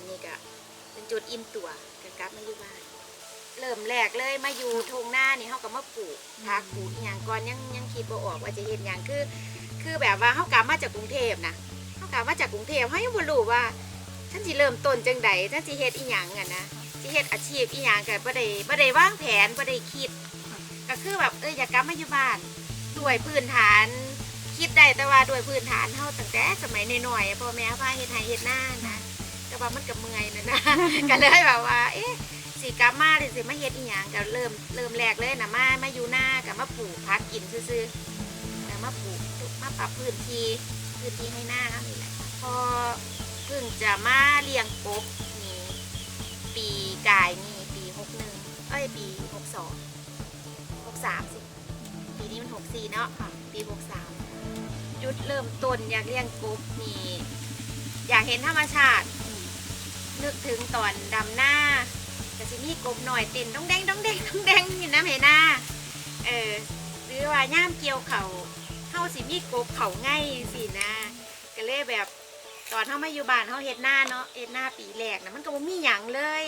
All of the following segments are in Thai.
นนี้ก็เป็นจุดอิ่มตัวก็กลับมาอยู่บ้านเริ่มแรกเลยมาอยู่ทงหน้านี่เฮาก็มาปลูกผักปลูกอหย่างก่อนยังยังคิดบ่ออกว่าจะเฮ็ดหยังคือ คือแบบว่าเฮากลับมาจากกรุงเทพนะเขากลับมาจากกรุงเทพเขายังบ่รู้ว่าฉันสิเริ่มต้นจังใดฉันสิเฮ็ดอีหยังอะนะสิเฮ็ดอาชีพอีหยังก็บ่ได้บ่ได้วางแผนบ่ได้คิด ก็คือแบบเอออยากกลับมาอยู่บ้านด้วยพื้นฐานคิดได้แต่ว่าด้วยพื้นฐานเฮาตั้งแต่สมัยน้อยๆพ่อแม่พาเฮ็ดไร่เฮ็ดนานะ ว่ามันก็เมื่อยนะนะ ก็เลยแบบว่า เอ๊ะสิกลับมาหรือสิมาเฮ็ดอีหยังก็เริ่มเริ่มแรกเลยนะมามาอยู่นาก็มาปลูกผักกินซื่อๆแล้วมาปลูกมาปรับพื้นที่พื้นที่ให้หน้าครับนี่แหละพอเพิ่งจะมาเลี้ยงกบนี่ปีกายนี่ปีหกหนึ่งเอ้ยปีหกสองหกสามสิปีนี้มันหกสี่เนาะปีหกสามจุดเริ่มต้นอยากเลี้ยงกบนี่อยากเห็นธรรมชาติ นึกถึงตอนดำหน้าแต่สิมีกบหน่อยเต้นต้องแดงต้องแดงต้องแดงอยู่น้ำเหนหน้าเออหรือว่าย่ามเกี่ยวเขาเฮาสิมีกบเขาง่ายสินะก็เลยแบบตอนเฮามาอยู่บ้านเฮาเฮ็ดหน้าเนาะเฮ็ดหน้าปีแรกนะมันก็บ่มีหยังเลย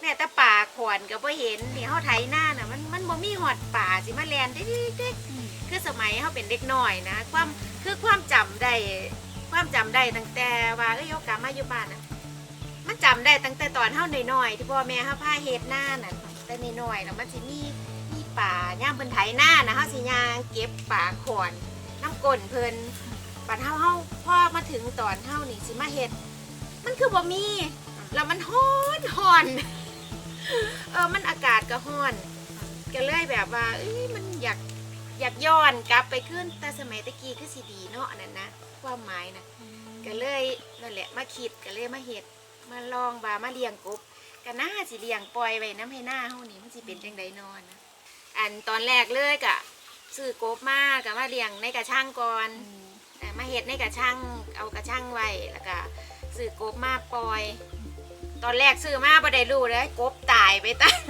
แม้แต่ป่าขอนก็บ่เห็นนี่เฮาไถหน้าน่ะมันมันบ่มีหอดป่าสิมาแลนเด็กๆคือสมัยเฮาเป็นเด็กน้อยนะ ความคือความจำได้ความจำได้ตั้งแต่ว่าเอ้ยโยกลับมาอยู่บ้านนะ มันจำได้ตั้งแต่ตอนเฮาน้อยๆที่พ่อแม่เฮาพาเฮ็ดหน้าน่ะแต่น้อยๆแล้วมันสิมีมีป่าย่ามเพิ่นไถหน้านะเฮาสิย่างเก็บป่าขอนน้ำก้นเพิ่นปัดเฮาเฮาพอมาถึงตอนเฮานี่สิมาเฮ็ดมันคือบ่มีแล้วมันฮ้อนฮ้อน เออมันอากาศก็ฮ้อนก็เลยแบบว่าเอ้ยมันอยากอยากย้อนกลับไปขึ้นแต่สมัยตะกี้คือสิดีเนาะอันนั้นนะความหมายนะก็เลยนั่นแหละมาคิดก็เลยมาเฮ็ด มาลองบามาเลี้ยงกบก็น่าสิเลี้ยงปล่อยไว้น้ำให้หน้าเฮานี่มันสิเป็นจังไดนอนนะอันตอนแรกเลยกะซื้อกบมากกะมาเลี้ยงในกระช่างก่อนมาเฮ็ดในกระช่างเอากระช่างไว้แล้วก็ซื้อกบมาปล่อย ตอนแรกซื้อมาบ่ได้รู้เลยกบตายไปตั้ง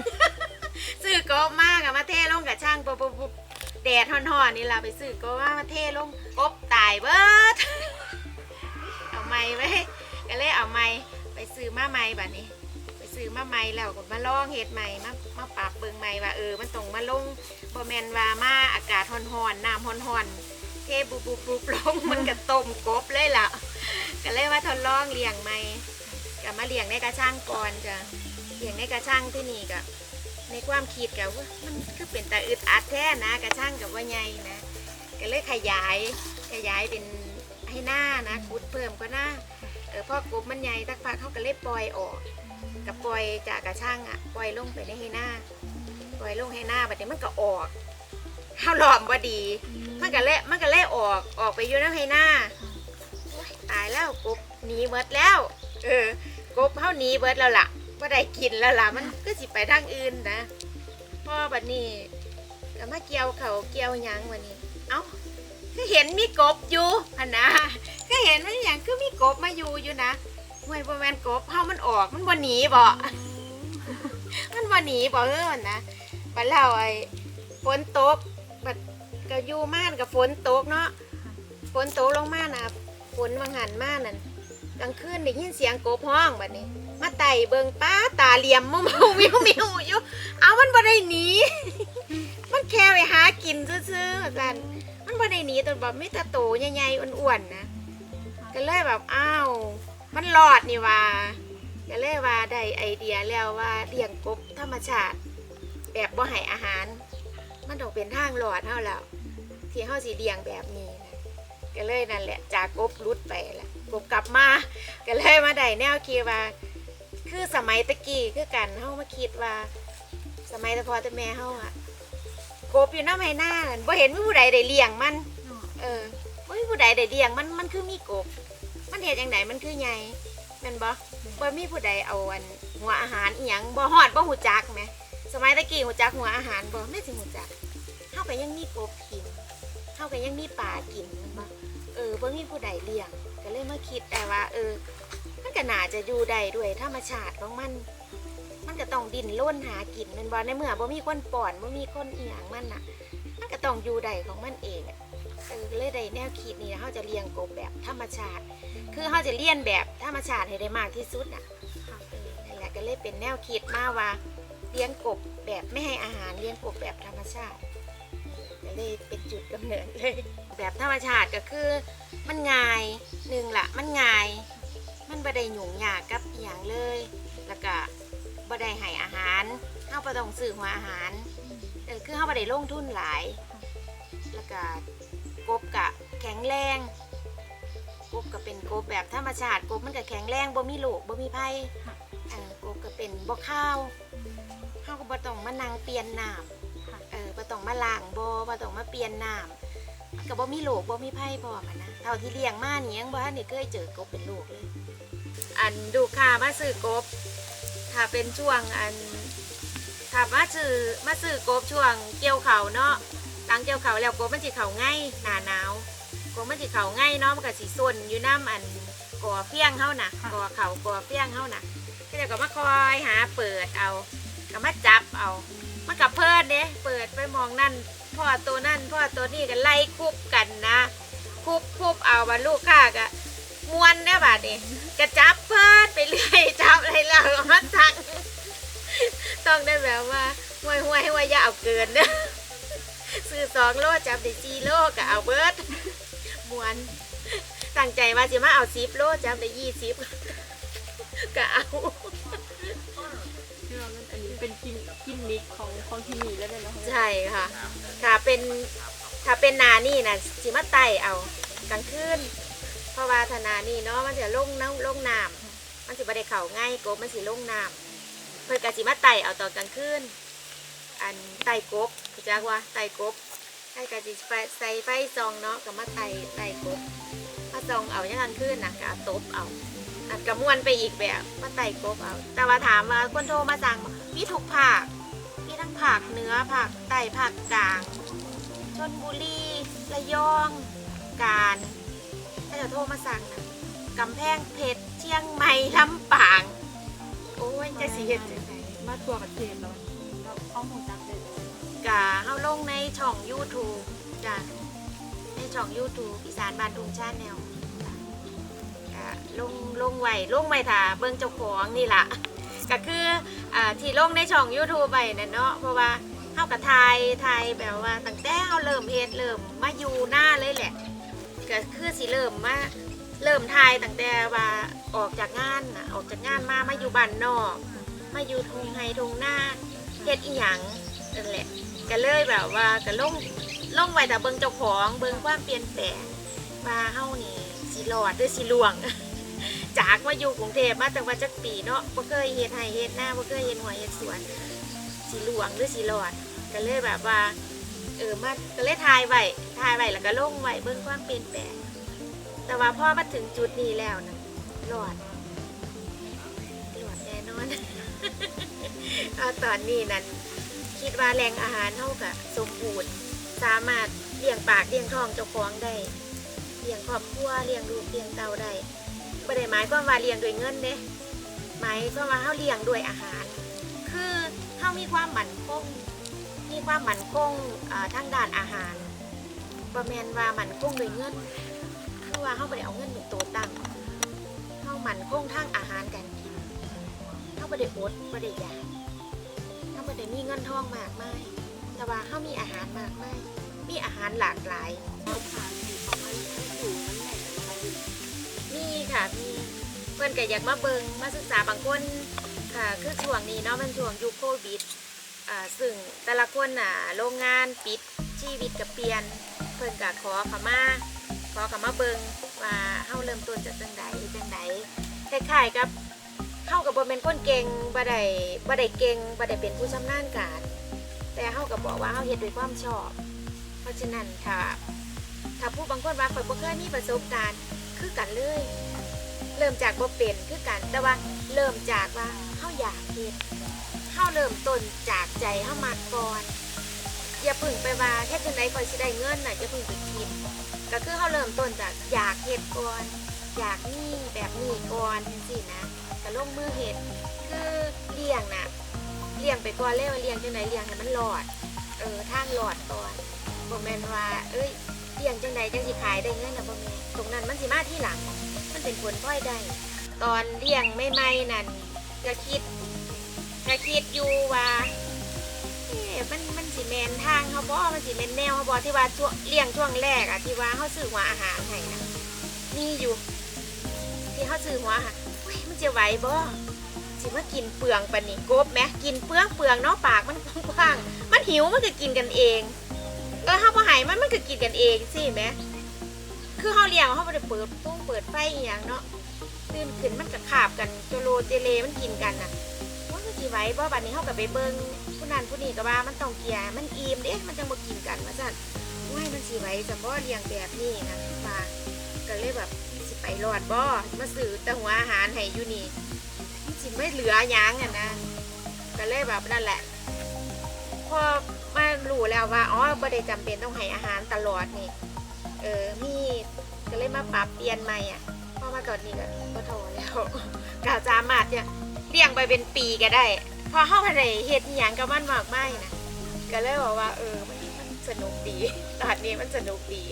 ซื้อกบมากะมาเทลงกระช่างปุ๊บปุ๊บปุ๊บแดดห่อนๆนี่ล่ะไปซื้อกบมามาเทลงกบตายเบิด มาไม้บัดนี้ ไปซื้อมาใหม่แล้วก็มาลองเฮ็ดใหม่มามาปรับเบิ่งใหม่ว่าเออมันตรงมาลงบ่แม่นว่ามาอากาศร้อนๆน้ำร้อนๆเทบุบบุบบุบลงมันก็ต้มกบเลยล่ะก็เลยว่าทดลองเลี้ยงใหม่ก็มาเลี้ยงในกระช่างก่อนจ้ะเลี้ยงในกระช่างที่นี่ก็ในความคิดก็ว่ามันคือเป็นแตาอึดอัดแท้นะกระช่างกับว่าใหญ่นะก็เลยขยายขยายเป็นให้หน้านะขุดเพิ่มก็หน้า เออพ่อกบมันใหญ่ตักพักเขาก็เลยปล่อยออกกับปล่อยจากกระช่างอะปล่อยลงไปในให้หน้าปล่อยลงให้หน้าบัดนี้มันก็ออกข้าวหลอมพอดีมันก็เละมันก็เละออกออกไปอยู่ในให้หน้าตายแล้วกบหนีเบิดแล้ว เออกบเฮาหนีเบิดแล้วล่ะบ่ได้กินแล้วล่ะมันก็สิไปทางอื่นนะพ่อบัดนี้ก็มาเกี่ยวเขาเกี่ยวยังวันนี้ เอ้าเห็นมีกบอยู่หันนะ เห็นมันอย่างคือมีกบมาอยู่อยู่นะห่วยบ่แม่นกบเฮามันออกมันบ่หนีบ่มันบ่หนีบ่เฮ้อนะบัดแล้วไอ้ฝนตกบัดก็อยู่ม่านกับฝนตกเนาะฝนตกลงมานะฝนวังหันมานั่นกลางคืนได้ยินเสียงกบห้องบัดนี้ มาไต่เบิงป้าตาเหลี่ยมมุมเมามิวมิวอยู่เอามันบ่ได้หนีมันแค่ไปหากินซื่อๆจันมันบ่ได้หนีตัวแบบมีต่โตใหญ่ๆอ้วนๆนะ ก็เลยแบบอ้าวมันหลอดนี่ว่าก็เลยว่าได้ไอเดียแล้วว่าเลี้ยงกบธรรมชาติ แบบบ่ให้อาหาร มันต้องเป็นทางหลอดเท่าแล้วที่เฮาสิเลี้ยงแบบนี้นะก็เลยนั่นแหละ จากกบรุดไปละกบกลับมาก็เลยมาได้แนวคิดว่า คือสมัยตะกี้คือกันเฮามาคิดว่า สมัยตะพอต่แม่เฮาอะกบอยู่น้ำไห้หน้าบ่เห็นมีผู้ใดได้เลี้ยงมัน เออ บ่มีผู้ใดได้เลี้ยงมันมันคือมีกบ มันเฮ็ดจังไดมันคือใหญ่แม่นบ่บ่มีผู้ใดเอาอันหัวอาหารอีหยังบ่ฮอดบ่ฮู้จักแหมสมัยตะกี้ฮู้จักหัวอาหารบ่แม่สิฮู้จักเฮาก็ยังมีกบกินเฮาก็ยังมีปลากินแม่นบ่เออบ่มีผู้ใดเลี้ยงก็เลยมาคิดแต่ว่า เออ มันก็น่าจะอยู่ได้ด้วยธรรมชาติของมัน มันก็ต้องดิ้นร่นหากินแมันบ่ในเมื่อบ่มีคนป้อนบ่มีคนอีหยังมันน่ะ มันก็ต้องอยู่ได้ของมันเองอะ เออเลยได้แนวคิดนี่นะเฮาจะเลี้ยงกบแบบธรรมชาติ คือเฮาจะเลี้ยงแบบธรรมชาติให้ได้มากที่สุดน่ะเออนั่นแหละก็เลยเป็นแนวคิดมาว่าเลี้ยงกบแบบไม่ให้อาหารเลี้ยงกบแบบธรรมชาติก็เลยเป็นจุดกำเนิดเลย แบบธรรมชาติก็คือมันง่ายหนึ่งละมันง่าย มันบ่ได้หยุ่งยากกับอย่างเลย แล้วก็บ่ได้ให้อาหารเฮาบ่ต้องซื้อหัวอาหารเออคือเฮาบ่ได้ลงทุนหลาย แล้วก็ กบกะแข็งแรง กบก็เป็นกบแบบธรรมชาติ กบมันก็แข็งแรงบ่มีโรคบ่มีภัยค่ะเออกบก็เป็นบ่ข้าวเฮาก็บ่ต้องมานั่งเปลี่ยนน้ำค่ะเออบ่ต้องมาล้างบ่บ่ต้องมาเปลี่ยนน้ำมันก็บ่มีโรคบ่มีภัยพร้อมอะนะเท่าที่เลี้ยงมานี่ยังบ่ทันได้เคยเจอกบเป็นโรคเลย อันดูค่ามาซื้อกบ ถ้าเป็นช่วงอันถ้ามาซื้อมาซื้อกบช่วงเกี่ยวเขาวเนาะห ลังเกี่ยวเขาวแล้วกบมันสิเขาง่ายหนาหนาวกบมันสิเขาง่ายเนาะมันก็สิส่วนอยู่น้ำอันก่อเฟี้ยงเฮานะค่ะก่อเขาก่อเฟี้ยงเฮานะก็จะก็มาคอยหาเปิดเอาก็มาจับเอามันกับเพื่อนเด้เปิดไปมองนั่นพ่อตัวนั่นพ่อตัวนี้กันไล่คุบกันนะคุบคุบเอาบรรลูกค้าก็มวนได้อบาดนี้กระจับเพื่อนไปเรื่อยจับอะไรแล้วก็มาสั่งต้องได้แบบว่าห่วยห่วยห่วยอย่าเอาเกินเด้อ ซื้อสองโลจับได้จีโลก็เอาเบิดมวนตั้งใจว่าจะมาเอาสิบโลจับได้ยี่สิบก็เอาที่เราเล่นอันนี้เป็นกิมกิมมิคของของที่นี่แล้วเนี่ยเนาะใช่ค่ะถ้าเป็นถ้าเป็นนานี่นะสิมาไต่เอากลางคืนเพราะว่าถ้านานี่เนาะมันจะลงน้ำลงน้ำมันสิบ่ได้เข่าง่ายกบมันสิลงน้ำเพิ่นก็สิมาไต่เอาตอนกลางคืน อันไต่กบรู้จักว่าไต่กบไต่ก็สิใส่ไฟซองเนาะก็มาไต่ไต่กบมาซองเอาอย่างกลางคืนนะก็เอาตบเอาอันกระมวนไปอีกแบบมาไต่กบเอาแต่ว่าถามว่าคนโทรมาสั่งมีทุกภาคมีทั้งภาคเหนือภาคใต้ภาคกลางชนบุรีระยองการถ้าจะโทรมาสั่งนะกำแพงเพชรเชียงใหม่ลำปาง โอ้ยจะสีเห็ดจังไงมาทัวร์ประเทศแล้ว เข้าหูจักเลยกะเฮาลงในช่อง YouTube จ้ะในช่อง YouTube อีสานบ้านทุ่งชาแนลกะลงลงไว้ลงไว้ถ้าเบิ่งเจ้าของนี่ล่ะก็คืออ่าที่ลงในช่อง YouTube ไปนั่นเนาะเพราะว่าเฮากับทายทยแบบว่าตั้งแต่เฮาเริ่มเฮ็ดเริ่มมาอยู่หน้าเลยแหละก็คือสิเริ่มมาเริ่มทายตั้งแต่ว่าออกจากงานออกจากงานมามาอยู่บ้านนอก มาอยู่ทุ่งไฮทุ่งนา เฮ็ดอีหยังนั่นแหละก็เลยแบบว่าก็ลงลงไว้แต่เบิ่งเจ้าของเบิ่งความเปลี่ยนแปลงว่าเฮานี่สิรอดหรือสิล่วง จากมาอยู่กรุงเทพมาตั้งว่าจักปีเนาะบ่เคยเฮ็ดไร่เฮ็ดหน้าบ่เคยเฮ็ดหัวเฮ็ดสวนสิล่วงหรือสิรอดก็เลยแบบว่าเออมาก็เลยถ่ายไว้ถ่ายไว้แล้วก็ลงไว้เบิ่งความเปลี่ยนแปลงแต่ว่าพอมาถึงจุดนี้แล้วนะรอด เอาตอนนี้นั้นคิดว่าแหล่งอาหารเท่ากับสมบูรณ์ สามารถเลี้ยงปากเลี้ยงท้องเจ้าของได้เลี้ยงครอบครัวเลี้ยงลูกเลี้ยงเตาได้ไม่ได้หมายความว่าเลี้ยงด้วยเงินเด้หมายความว่าเขาเลี้ยงด้วยอาหาร คือเขามีความหมั่นคงมีความหมั่นคงทางด้านอาหารประแมนว่าหมั่นคงด้วยเงินคือว่าเขาไม่ได้เอาเงินเป็นตัวตั้งเขาหมั่นคงทางอาหารการกินเขาไม่ได้อดไม่ได้ยากาม่ได้มีเงินทองมากมายแต่ว่าเขามีอาหารมากมายมีอาหารหลากหลายมีค่ะมีเพื่อนก็อยากมาเบิงมาศึกษาบางคนค่ะคือช่วงนี้เนาะมันช่วงยุคโควิดอ่าซึ่งแต่ละคนน่ะโรงงานปิดชีวิตกับเปลี่ยน เพื่อนก็ขอขามาพอกับมาเบิงว่าเฮาเริ่มต้นจากจังใดจังใดคล้ายๆกับ เฮากับบ่เป็นคนเก่งบ่ได้บ่ได้เก่งบ่ได้เป็นผู้ชำนาญการ แต่เฮาก็บบอกว่าเฮาเฮ็ดด้วยความชอบ เพราะฉะนั้นถ้าถ้าผู้บางคนว่าข่อยบ่เคยมีประสบการณ์คือกันเลย เริ่มจากบ่เป็นคือกัน แต่ว่าเริ่มจากว่าเฮาอยากเฮ็ดเฮาเริ่มต้นจากใจเฮามาก่อนอย่าพึ่งไปว่าเฮ็ดจังได๋ข่อยสิได้เงินน่ะอย่าพึ่งไปคิดก็คือเขาเริ่มต้นจากอยากเฮ็ดก่อน อยากมีแบบนี้ก่อนจังซี่นะ ลงมือเฮ็ดคือเลี้ยงน่ะเลี้ยงไปก่อนเลยว่าเลี้ยงจังไดเลี้ยงให้มันรอด เออทางรอดก่อนบ่แม่นว่า เอ้ยเลี้ยงจังไดจังสิขายได้เงินนะบ่แม่นตรงนั้นมันสิมาที่หลัง มันเป็นผลพลอยได้ตอนเลี้ยงใหม่นั่นก็คิดก็คิดอยู่ว่าเอ๊มันมันสิแมนทางเขาบ่มันสิแมนแนวเขาบ่ที่ว่าช่วงเลี้ยงช่วงแรกอะที่ว่าเขาซื้อหัวอาหารให้นะมีอยู่ ที่เขาซื้อหัวอาหาร จะไหวบ่สิมากินเปลืองปานนี้กบไหมกินเปลืองเปลืองเนาะปากมันกว้างมันหิวมันก็กินกันเองเออเฮาบ่ให้มันมันก็กินกันเองสิแหมคือเฮาเลี้ยงเฮาบ่ได้เปิดปุ้งเปิดไฟอีหยังเนาะตื่นขึ้นมันก็คาบกันโจโลเจเลมันกินกันน่ะว่ามันสิไหว้บ่บัดนี้เฮาก็ไปเบิ่งผู้นั้นผู้นี้ก็ว่ามันต้องเกียมันอิ่มเด้มันจังบ่กินกันว่าซั่นว้ายมันสิไหว้ซะบ่เลี้ยงแบบนี้นะว่าก็เลยแบบ ไปรอดบ่มาซื้อแต่หัวอาหารให้อยู่นี่มันสิไม่เหลือยังอะนะก็เลยแบบนั่นแหละ พอมารู้แล้วว่าอ๋อบ่ได้จำเป็นต้องให้อาหารตลอดนี่ เออมีก็เลยมาปรับเปลี่ยนใหม่อะพราะมาก่อนนี้ก็บ่โทแล้วก็สามารถเนี่ยเลี้ยงไปเป็นปีก็ได้ พอเข้าไปในเฮ็ดอหย่างกับมันมากไม่นะก็เลยบอกว่า เออมันมันสนุกดีตอนนี้มันสนุกดี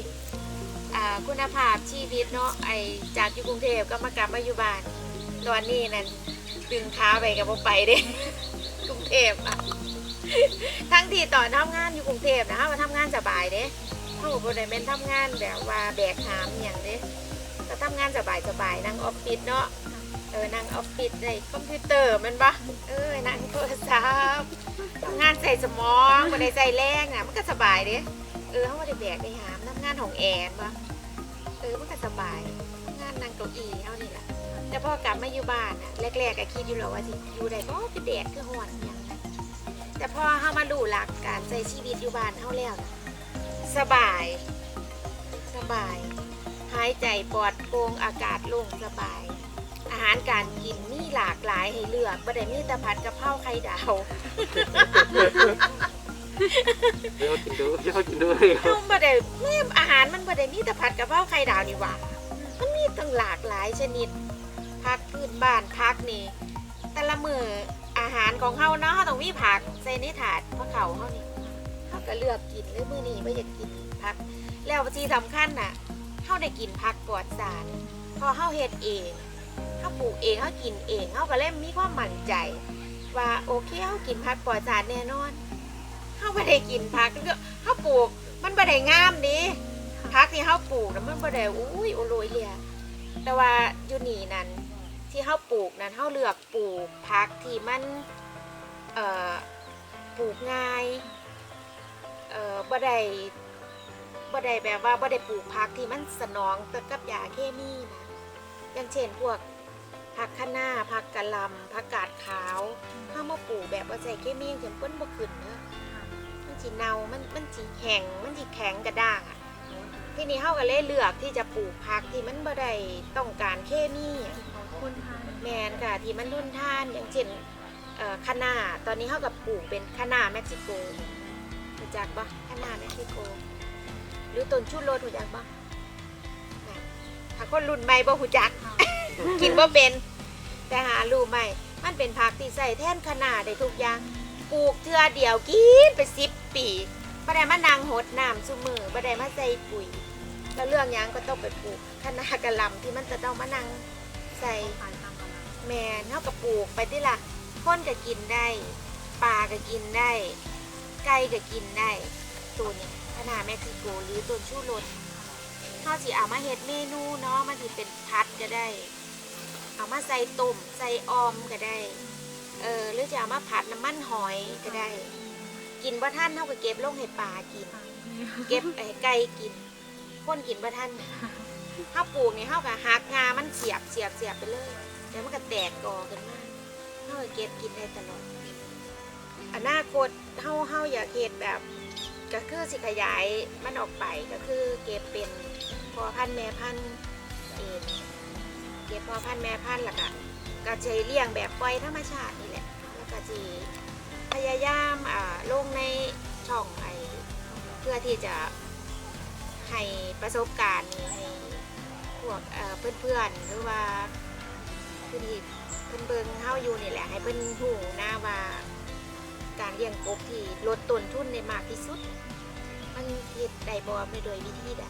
อ่าคุณภาพชีวิตเนาะไอจากอยู่กรุงเทพก็มากลับมาอยู่บ้านตอนนี้นั่นดึงขาไปกับผมไปเด้กรุงเทพอะทั้งที่ตอนทำงานอยู่กรุงเทพนะมาทำงานสบายเด้เขาบอกว่าได้เป็นทำงานแบบว่าแบกหามอย่างเด้ก็ทำงานสบายสบายนั่งออฟฟิศเนาะเออนั่งออฟฟิศในคอมพิวเตอร์มันปะเออนั่งโทรศัพท์ทำงานใส่สมองไม่ได้ใส่แรงอะมันก็สบายเด้ เออเขาไม่ได้แบกได้หามทำงานของแอนปะเออมันก็สบาย งานนั่งเก้าอี้เท่านี่แหละแต่พอกลับมาอยู่บ้านอะแรกๆก็คิดอยู่แล้วว่าสิอยู่ได้ก็คือแดดคือหอนอหย่างนั้นแต่พอเขามารู้หลักการใช้ชีวิตอยู่บ้านเขาแล้วนะสบาย สบาย หายใจปลอดโปร่งอากาศโล่งสบาย อาหารการกินมีหลากหลายให้เลือกบ่ได้มีแต่ผัดกะเพราไข่ดาว เดี๋ยวกินดูเดี๋ยวกินดูเลยครัเฮาบบ่ได้แม่อาหารมันบ่ได้มีแต่ผัดกะเพราไข่ดาวนี่หว่ามันมีตั้งหลากหลายชนิดผักพื้นบ้านผักนี่ แต่ละมื้ออาหารของเฮาเนาะเฮาต้องมีผักใส่ในถาดเพราะเขาเฮานี่เฮาก็เลือกกินเลยมื้อนี้บ่อยากกินผัก แล้วที่สำคัญน่ะเฮาได้กินผักปลอดสารพอเฮาเฮ็ดเองเฮาปลูกเองเฮากินเองเฮาก็เลยมีความมั่นใจ ว่าโอเคเฮากินผักปลอดสารแน่นอน เฮาบ่ได้กินผักก็เฮาปลูก มันบ่ได้งามเดิผักที่เฮาปลูกน่ะมันบ่ได้อุ้ยโอโรยเลียแต่ว่าอยู่นี่นั่นที่เฮาปลูกนั้นเฮาเลือกปลูกผักที่มันเอ่อปลูกง่ายเอ่อบ่ได้บ่ได้แบบว่าบ่ได้ปลูกผักที่มันสนองต่อกับยาเคมีนะอย่างเช่นพวกผักคะน้าผักกะหล่ำผักกาดขาวถ้ามาปลูกแบบว่าใส่เคมีเข็มเปิ้นบ่ขึ้นเนอะ มันสิเนามันมันสิแข็งมันสิแข็งกระด้างอะทีนี้เฮาก็เลยเลือกที่จะปลูกผักที่มันบ่ได้ต้องการเคมีอะของคนไทยแมนค่ะที่มันทุนทานอย่างเช่นเอ่อคะน้าตอนนี้เฮาก็ปลูกเป็นคะน้าเม็กซิโกรู้จักปะคะน้าเม็กซิโก หรือต้นชูโรสรู้จักปะน่ะถ้าคนรุ่นใหม่บ่รู้จัก กินบ่เป็น แต่หารู้ไหมมันเป็นผักที่ใส่แทนคะน้าได้ทุกอย่างปลูกเทือเดียวกินไปสิบ ปีบ่ได้มานางหดน้ำซุมือบ่ได้มาใส่ปุ๋ย แล้วเรื่องหยังก็ต้องไปปลูกคะน้ากะหล่ำที่มันจะต้องมานั่งใส่ขายตามตลาดแม่นเท่ากับปลูกไปที่ละคนก็กินได้ปลาก็กินได้ ไก่ก็กินได้ตัวนี้คะน้าเม็กซิโกหรือตัวชูรสเขาสิเอามาเฮ็ดเมนูเนาะมันสิเป็นพัดก็ได้ เอามาใส่ต้มใส่ออมก็ได้ เออหรือจะเอามาผัดน้ำมันหอยก็ได้ กินว่าท่านเท่ากับเก็บลงให้ปลากิน เก็บไอ้ไก่กินคนกินบ่ทันเฮาปลูกนี่เฮาก็หักงามันเสียบเสียบเสียบไปเลยเดี๋ยวมันก็แตกกอขึ้นมาเฮาก็เก็บกินได้ตลอดอนาคตเฮาเฮาอยากเฮ็ดแบบก็คือสิขยายมันออกไปก็คือเก็บเป็นพอพันธุ์แม่พันธุ์เองเก็บพอพันธุ์แม่พันธุ์แล้วก็ก็จะเลี้ยงแบบปล่อยธรรมชาตินี่แหละแล้วก็จะ พยายามอ่าลงในช่องไอเพื่อที่จะให้ประสบการณ์นี้ให้พวกเอ่อเพื่อนๆหรือว่าเพื่อนที่เพื่อนเบิงเฮาอยู่นี่แหละให้เพื่อนหูหนะว่าการเลี้ยงกบที่ลดต้นทุนได้มากที่สุด มันเฮ็ดได้บ่ไม่โดยวิธีใด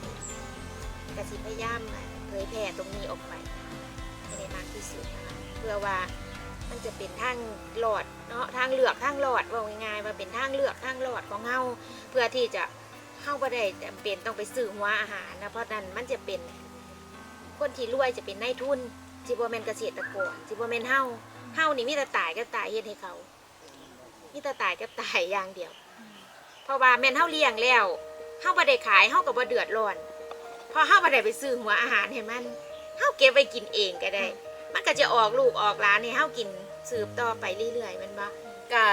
กสิพยายามเผยแพร่ตรงนี้ออกไปให้ได้มากที่สุดเพื่อว่า มันจะเป็นทางหลอดเนาะทางเลือกทางหลอดว่าง่ายๆว่าเป็นทางเลือกทางหลอดของเฮาเพื่อที่จะเฮาบ่ได้จำเป็นต้องไปซื้อหัวอาหารนะเพราะนั้นมันจะเป็นคนที่รวยจะเป็นนายทุนสิบ่แมนเกษตรกรสิบ่แมนเฮาเฮานี่มีแต่ตายก็ตายเฮ็ดให้เขามีแต่ตายก็ตายอย่างเดียวเพราะว่าแมนเฮาเลี้ยงแล้วเฮาบ่ได้ขายเฮาก็บ่เดือดร้อนพราะเฮาบ่ได้ไปซื้อหัวอาหารให้มันเฮาเก็บไว้กินเองก็ได้ มันก็จะออกลูกออกหลานให้เฮากินสืบต่อไปเรื่อยๆแมันบ่ก็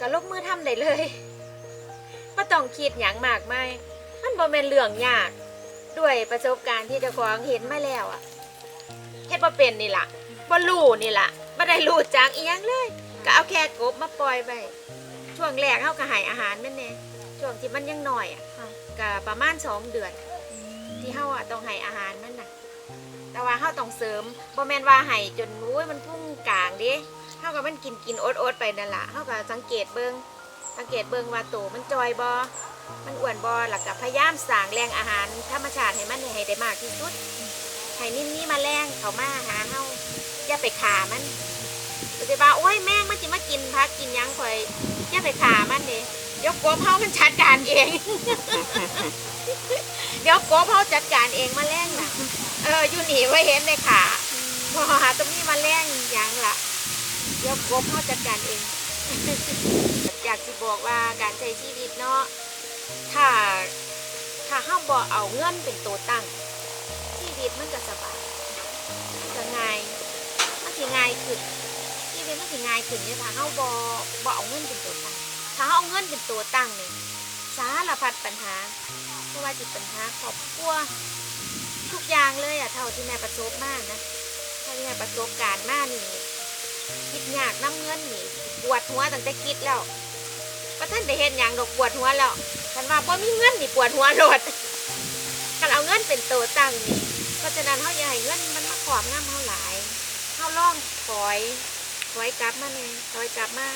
ก็ลงมือทำได้เลยบ่ต้องคิดหยังมากมายมันบ่แม่นเรื่องยาก ด้วยประสบการณ์ที่เจ้าของเห็นมาแล้วอะเฮ็ดบ่เป็นนี่ล่ะบ่รู้นี่ล่ะบ่ได้รู้จักอีหยังเลย ก็เอาแค่กบมาปล่อยไปช่วงแรกเขาก็ใหายอาหารแม่นแน่ช่วงที่มันยังน้อยอะค่ะ ก็ประมาณสองเดือน ที่เขาอะต้องให้อาหารมันน่ะ แต่ว่าเขาต้องเสริมบ่แม่นว่าให้จนนู้ยมันพุ่งกลางเด้เขาก็มันกินกินอดอดๆไปนั่นล่ะเขาก็สังเกตเบิงสังเกตเบิงว่าโตมันจอยบ่มันอ้วนบ่หลักกับพยายามสร้างแรงอาหารธรรมชาติให้มันให้ได้มากที่สุดให้นิ่มนี่มาแรงเขามาหาเฮาอย่าไปขามันก็จะว่าโอ้ยแม่งมันจะมากินพักกินยังข่อยอย่าไปขามันเด้เดี๋ยวกบเฮามันจัดการเอง เดี๋ยวกบเฮาจัดการเองมาแล้งน่ะ เอออยู่นี่ไว้เห็นในขาพอหาตรงนี้มาแล้งยังล่ะเดี๋ยวกบเฮาจัดการเองอยากจะบอกว่าการใช้ชีวิตเนาะถ้าถ้าเฮาบ่เอาเงินเป็นตัวตั้ง ชีวิตมันก็สบายมันก็ง่ายมันสิง่ายขึ้นชีวิตมันสิง่ายขึ้นเนี่ยถ้าเฮาบ่บ่เอาเงินเป็นตัวตั้ง ถ้าเฮาเอาเงินเป็นตัวตั้งเนี่ยสารพัดปัญหาไม่ว่าจิตปัญหาครอบครัว ทุกอย่างเลยอะเท่าที่แม่ประสบมากนะเท่าที่แม่ประสบการณ์มากนี่คิดยากน้ำเงินนี่ปวดหัวตั้งแต่คิดแล้วก็ท่านได้เห็นอย่างดอกปวดหัวแล้วคันว่าบ่มีเงินนี่ปวดหัวโลดกันเอาเงินเป็นตัวตั้งนี่เพราะฉะนั้นเฮาอย่าให้เงินมันมาขวางน้ำเฮาหลายเข้าล่องถอยถอยกลับมาเนี่ยถอยกลับมา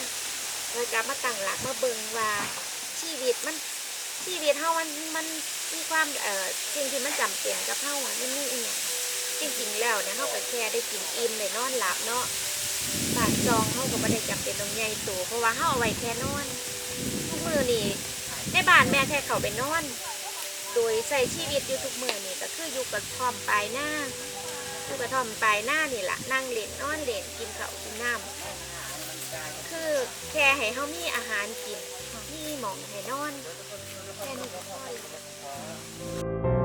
ถอยกลับมาตั้งหลักมาเบิ่งว่าชีวิตมันชีวิตเฮามันมัน มีความเอ่อสิ่งที่มันจำเป็นกับเฮาอะมันมีอีหยังจริงๆแล้วเนี่ยเฮาก็แค่ได้กินอิ่มได้นอนหลับเนาะบาดจองเฮาก็บ่ได้จำเป็นต้องใหญ่โตเพราะว่าเฮาเอาไว้แค่นอนทุกมื้อนี่ในบ้านแม่แค่เข้าไปนอน โดยใช้ชีวิตอยู่ทุกมื้อนี่ก็คืออยู่กับพร้อมปลายหน้าคือกระท่อมปลายหน้านี่แหละนั่งเล่นนอนเล่นกินข้าวกินน้ำคือแค่ให้เขามีอาหารกิน มีหมองให้นอนแค่นี้ก็พอ